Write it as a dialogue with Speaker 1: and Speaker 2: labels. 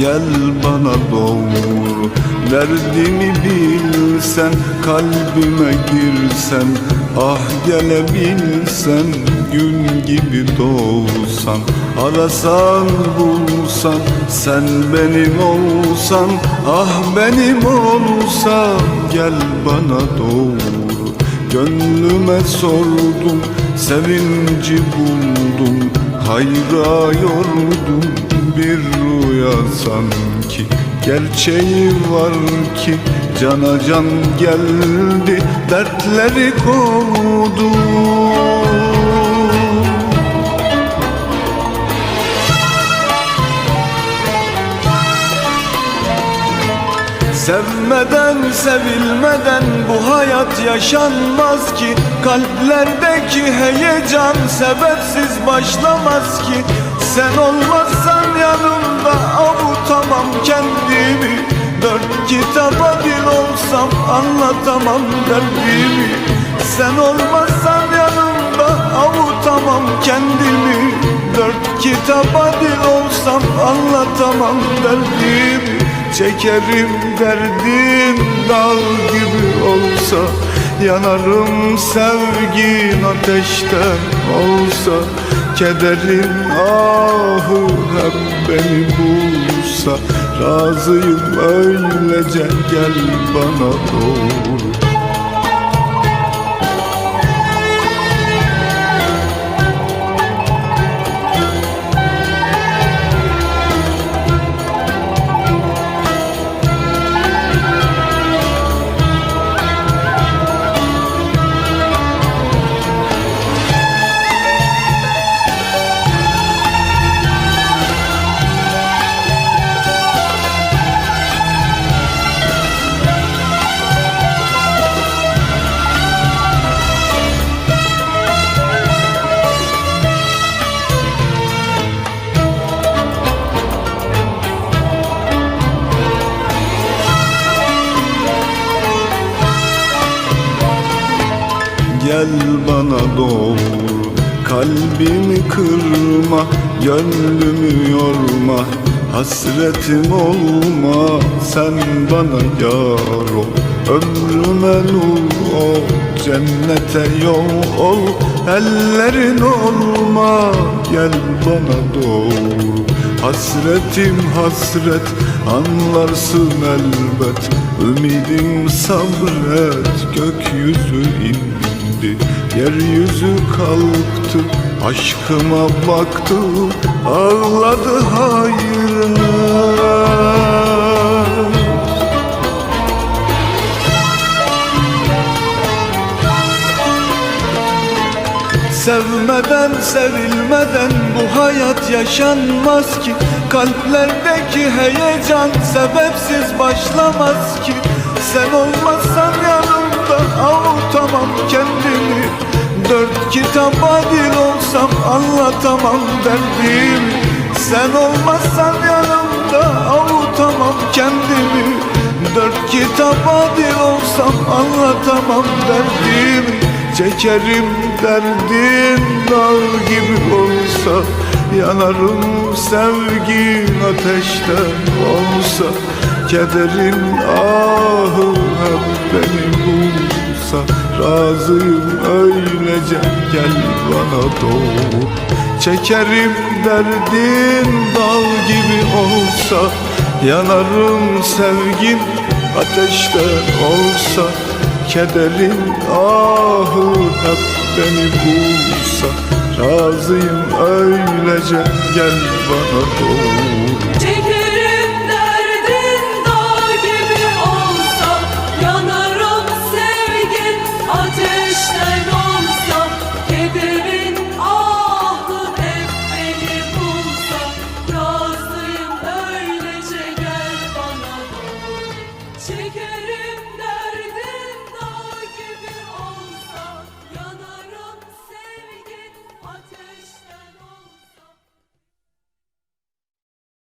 Speaker 1: Gel bana doğru. Derdimi bilsen Kalbime girsen Ah gelebilsen Gün gibi doğsan. Arasan bulsan Sen benim olsan Ah benim olsan Gel bana doğru. Gönlüme sordum Sevinci buldum Hayra yordum Bir rüya sanki. Gerçeği var ki Cana can geldi Dertleri kovdu Sevmeden sevilmeden bu hayat yaşanmaz ki. Kalplerdeki heyecan sebepsiz başlamaz ki. Sen olmazsan yanımda avutamam kendimi. Dört kitaba dil olsam anlatamam derdimi. Sen olmazsan yanımda avutamam kendimi. Dört kitaba dil olsam anlatamam derdimi Çekerim derdim dağ gibi olsa Yanarım sevgin ateşten olsa Kederin ahı hep beni bulsa Razıyım öylece gel bana doğru Gel bana doğru Kalbimi kırma Gönlümü yorma Hasretim olma Sen bana yar ol. Ömrüme nur ol Cennete yol ol Ellerin olma. Gel bana doğru Hasretim hasret Anlarsın elbet. Ümidim sabret Gökyüzü indi Yeryüzü kalktı Aşkıma baktı Ağladı hayran Sevmeden sevilmeden bu hayat yaşanmaz ki. Kalplerdeki heyecan sebepsiz başlamaz ki. Sen olmazsan yanımda avutamam kendimi. Dört kitaba dil olsam anlatamam derdimi. Sen olmazsan yanımda avutamam kendimi. Dört kitaba dil olsam anlatamam derdimi. Çekerim derdin dağ gibi olsa Yanarım sevgin ateşten olsa Kederin ahı hep beni bulsa. Razıyım öylece gel bana doğru. Çekerim derdin dağ gibi olsa. Yanarım sevgin ateşten olsa. Kederin ahı hep beni bulsa. Razıyım öylece gel bana doğru